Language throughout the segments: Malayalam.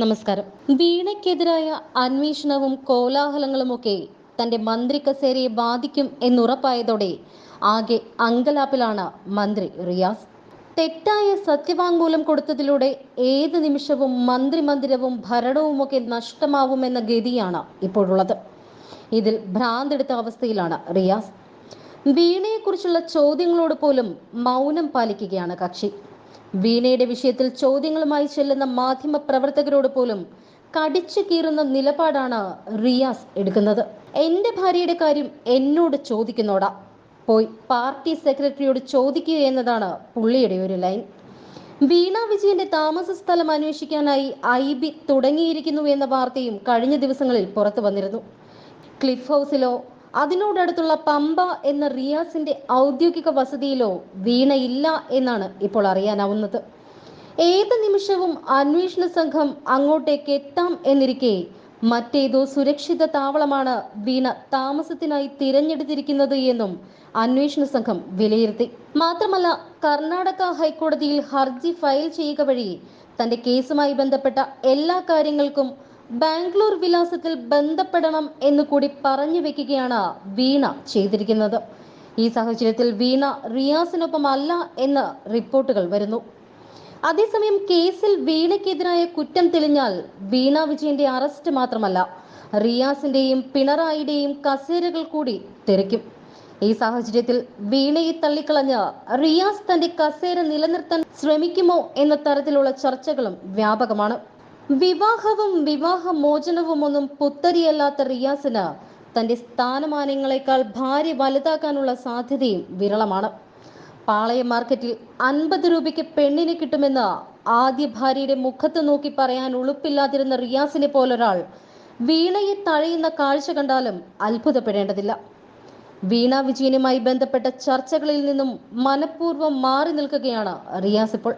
നമസ്കാരം. വീണയ്ക്കെതിരായ അന്വേഷണവും കോലാഹലങ്ങളുമൊക്കെ തന്റെ മന്ത്രി കസേരയെ ബാധിക്കും എന്നുറപ്പായതോടെ ആകെ അങ്കലാപ്പിലാണ് മന്ത്രി റിയാസ്. തെറ്റായ സത്യവാങ്മൂലം കൊടുത്തതിലൂടെ ഏത് നിമിഷവും മന്ത്രി മന്ദിരവും ഭരണവുമൊക്കെ നഷ്ടമാവുമെന്ന ഗതിയാണ് ഇപ്പോഴുള്ളത്. ഇതിൽ ഭ്രാന്തെടുത്ത അവസ്ഥയിലാണ് റിയാസ്. വീണയെക്കുറിച്ചുള്ള ചോദ്യങ്ങളോട് പോലും മൗനം പാലിക്കുകയാണ് കക്ഷി. വീണയുടെ വിഷയത്തിൽ ചോദ്യങ്ങളുമായി ചെല്ലുന്ന മാധ്യമ പ്രവർത്തകരോട് പോലും കടിച്ചു കീറുന്ന നിലപാടാണ് റിയാസ് എടുക്കുന്നത്. എന്റെ ഭാര്യയുടെ കാര്യം എന്നോട് ചോദിക്കുന്നോടാ. പോയി പാർട്ടി സെക്രട്ടറിയോട് ചോദിക്കുക എന്നതാണ് പുള്ളിയുടെ ഒരു ലൈൻ. വീണ വിജയന്റെ താമസ സ്ഥലം അന്വേഷിക്കാനായി ഐ ബി തുടങ്ങിയിരിക്കുന്നു എന്ന വാർത്തയും കഴിഞ്ഞ ദിവസങ്ങളിൽ പുറത്തു വന്നിരുന്നു. ക്ലിഫ് ഹൗസിലോ അതിനോടടുത്തുള്ള പമ്പ എന്ന റിയാസിന്റെ ഔദ്യോഗിക വസതിയിലോ വീണയില്ല എന്നാണ് ഇപ്പോൾ അറിയാനാവുന്നത്. ഏത് നിമിഷവും അന്വേഷണ സംഘം അങ്ങോട്ടേക്ക് എത്താം എന്നിരിക്കെ മറ്റേതോ സുരക്ഷിത താവളമാണ് വീണ താമസത്തിനായി തിരഞ്ഞെടുത്തിരിക്കുന്നത് എന്നും അന്വേഷണ സംഘം വിലയിരുത്തി. മാത്രമല്ല കർണാടക ഹൈക്കോടതിയിൽ ഹർജി ഫയൽ ചെയ്യുക വഴി തന്റെ കേസുമായി ബന്ധപ്പെട്ട എല്ലാ കാര്യങ്ങൾക്കും ബാംഗ്ലൂർ വിലാസത്തിൽ ബന്ധപ്പെടണം എന്ന് കൂടി പറഞ്ഞു വെക്കുകയാണ് വീണ ചെയ്തിരിക്കുന്നത്. ഈ സാഹചര്യത്തിൽ വീണ റിയാസിനൊപ്പം അല്ല എന്ന് റിപ്പോർട്ടുകൾ വരുന്നു. അതേസമയം കേസിൽ വീണയ്ക്കെതിരായ കുറ്റം തെളിഞ്ഞാൽ വീണ വിജയന്റെ അറസ്റ്റ് മാത്രമല്ല റിയാസിന്റെയും പിണറായിയുടെയും കസേരകൾ കൂടി തെറിക്കും. ഈ സാഹചര്യത്തിൽ വീണയെ തള്ളിക്കളഞ്ഞ് റിയാസ് തന്റെ കസേര നിലനിർത്താൻ ശ്രമിക്കുമോ എന്ന തരത്തിലുള്ള ചർച്ചകളും വ്യാപകമാണ്. വിവാഹവും വിവാഹ മോചനവും ഒന്നും പുത്തരിയല്ലാത്ത റിയാസിന് തന്റെ സ്ഥാനമാനങ്ങളെക്കാൾ ഭാര്യ വലുതാക്കാനുള്ള സാധ്യതയും വിരളമാണ്. പാളയം മാർക്കറ്റിൽ അൻപത് രൂപയ്ക്ക് പെണ്ണിനെ കിട്ടുമെന്ന് ആദ്യ ഭാര്യയുടെ മുഖത്ത് നോക്കി പറയാൻ ഉളുപ്പില്ലാതിരുന്ന റിയാസിനെ പോലൊരാൾ വീണയെ തഴയുന്ന കാഴ്ച കണ്ടാലും അത്ഭുതപ്പെടേണ്ടതില്ല. വീണ വിജയനുമായി ബന്ധപ്പെട്ട ചർച്ചകളിൽ നിന്നും മനഃപൂർവം മാറി നിൽക്കുകയാണ് റിയാസ് ഇപ്പോൾ.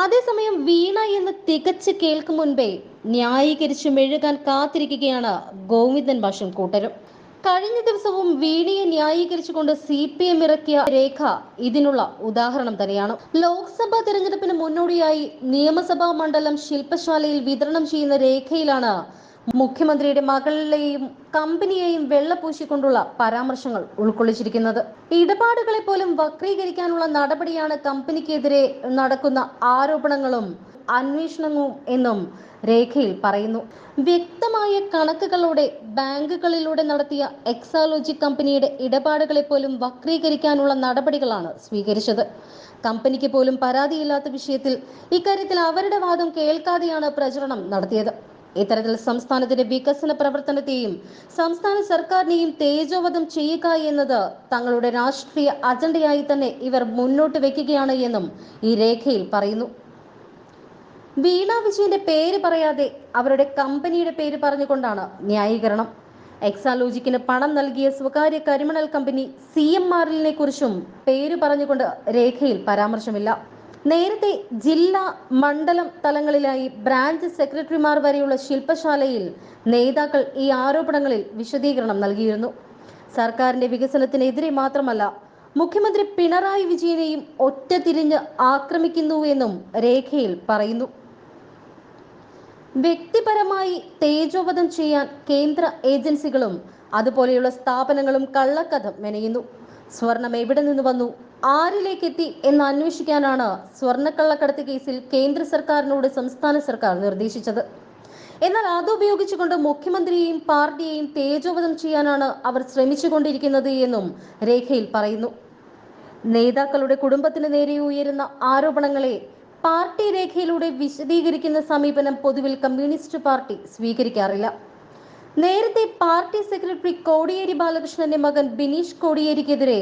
അതേസമയം വീണ എന്ന് തികച്ച് കേൾക്കും മുൻപേ ന്യായീകരിച്ച് മെഴുകാൻ കാത്തിരിക്കുകയാണ് ഗോവിന്ദൻ ഭാഷം കൂട്ടരും. കഴിഞ്ഞ ദിവസവും വീണയെ ന്യായീകരിച്ചുകൊണ്ട് സി പി എം ഇറക്കിയ രേഖ ഇതിനുള്ള ഉദാഹരണം തന്നെയാണ്. ലോക്സഭാ തെരഞ്ഞെടുപ്പിന് മുന്നോടിയായി നിയമസഭാ മണ്ഡലം ശില്പശാലയിൽ വിതരണം ചെയ്യുന്ന രേഖയിലാണ് മുഖ്യമന്ത്രിയുടെ മകളിലെയും കമ്പനിയെയും വെള്ളപൂശിക്കൊണ്ടുള്ള പരാമർശങ്ങൾ ഉൾക്കൊള്ളിച്ചിരിക്കുന്നത്. ഇടപാടുകളെ പോലും വക്രീകരിക്കാനുള്ള നടപടിയാണ് കമ്പനിക്കെതിരെ നടക്കുന്ന ആരോപണങ്ങളും അന്വേഷണവും എന്നും രേഖയിൽ പറയുന്നു. വ്യക്തമായ കണക്കുകളോടെ ബാങ്കുകളിലൂടെ നടത്തിയ എക്സാലോജി കമ്പനിയുടെ ഇടപാടുകളെ പോലും വക്രീകരിക്കാനുള്ള നടപടികളാണ് സ്വീകരിച്ചത്. കമ്പനിക്ക് പോലും പരാതിയില്ലാത്ത വിഷയത്തിൽ ഇക്കാര്യത്തിൽ അവരുടെ വാദം കേൾക്കാതെയാണ് പ്രചരണം നടത്തിയത്. ഇത്തരത്തിൽ സംസ്ഥാനത്തിന്റെ വികസന പ്രവർത്തനത്തെയും സംസ്ഥാന സർക്കാരിനെയും തേജോവധം ചെയ്യുക എന്നത് തങ്ങളുടെ രാഷ്ട്രീയ അജണ്ടയായി തന്നെ ഇവർ മുന്നോട്ട് വെക്കുകയാണ് എന്നും ഈ രേഖയിൽ പറയുന്നു. വീണ വിജയന്റെ പേര് പറയാതെ അവരുടെ കമ്പനിയുടെ പേര് പറഞ്ഞുകൊണ്ടാണ് ന്യായീകരണം. എക്സാലോജിക്കിന് പണം നൽകിയ സ്വകാര്യ കരിമണൽ കമ്പനി സി എം ആറിലിനെ കുറിച്ചും പേര് പറഞ്ഞുകൊണ്ട് രേഖയിൽ പരാമർശമില്ല. നേരത്തെ ജില്ലാ മണ്ഡലം തലങ്ങളിലായി ബ്രാഞ്ച് സെക്രട്ടറിമാർ വരെയുള്ള ശില്പശാലയിൽ നേതാക്കൾ ഈ ആരോപണങ്ങളിൽ വിശദീകരണം നൽകിയിരുന്നു. സർക്കാരിന്റെ വികസനത്തിനെതിരെ മാത്രമല്ല മുഖ്യമന്ത്രി പിണറായി വിജയനെയും ഒറ്റ തിരിഞ്ഞ് ആക്രമിക്കുന്നുവെന്നും രേഖയിൽ പറയുന്നു. വ്യക്തിപരമായി തേജോവധം ചെയ്യാൻ കേന്ദ്ര ഏജൻസികളും അതുപോലെയുള്ള സ്ഥാപനങ്ങളും കള്ളക്കഥ മെനയുന്നു. സ്വർണം എവിടെ നിന്ന് വന്നു? ആരിലേക്ക് എത്തി എന്ന് അന്വേഷിക്കാനാണ് സ്വർണക്കള്ളക്കടത്ത് കേസിൽ കേന്ദ്ര സർക്കാരിനോട് സംസ്ഥാന സർക്കാർ നിർദ്ദേശിച്ചത്. എന്നാൽ അതുപയോഗിച്ചുകൊണ്ട് മുഖ്യമന്ത്രിയെയും പാർട്ടിയെയും തേജോവധം ചെയ്യാനാണ് അവർ ശ്രമിച്ചുകൊണ്ടിരിക്കുന്നത് എന്നും രേഖയിൽ പറയുന്നു. നേതാക്കളുടെ കുടുംബത്തിന് നേരെ ഉയരുന്ന ആരോപണങ്ങളെ പാർട്ടി രേഖയിലൂടെ വിശദീകരിക്കുന്ന സമീപനം പൊതുവിൽ കമ്മ്യൂണിസ്റ്റ് പാർട്ടി സ്വീകരിക്കാറില്ല. നേരത്തെ പാർട്ടി സെക്രട്ടറി കോടിയേരി ബാലകൃഷ്ണന്റെ മകൻ ബിനീഷ് കോടിയേരിക്കെതിരെ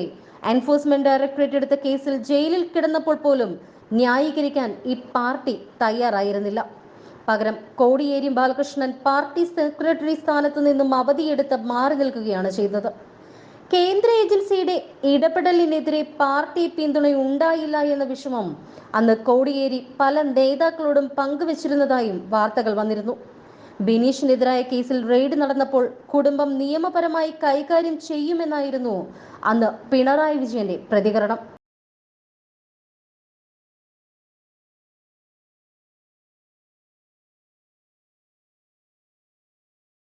എൻഫോഴ്സ്മെന്റ് ഡയറക്ടറേറ്റ് എടുത്ത കേസിൽ ജയിലിൽ കിടന്നപ്പോൾ പോലും ന്യായീകരിക്കാൻ ഈ പാർട്ടി തയ്യാറായിരുന്നില്ല. പകരം കോടിയേരി ബാലകൃഷ്ണൻ പാർട്ടി സെക്രട്ടറി സ്ഥാനത്ത് നിന്നും അവധിയെടുത്ത് മാറി നിൽക്കുകയാണ് ചെയ്തത്. കേന്ദ്ര ഏജൻസിയുടെ ഇടപെടലിനെതിരെ പാർട്ടി പിന്തുണ ഉണ്ടായില്ല എന്ന വിഷമം അന്ന് കോടിയേരി പല നേതാക്കളോടും പങ്കുവച്ചിരുന്നതായും വാർത്തകൾ വന്നിരുന്നു. ബിനീഷിനെതിരായ കേസിൽ റെയ്ഡ് നടന്നപ്പോൾ കുടുംബം നിയമപരമായി കൈകാര്യം ചെയ്യുമെന്നായിരുന്നു അന്ന് പിണറായി വിജയന്റെ പ്രതികരണം.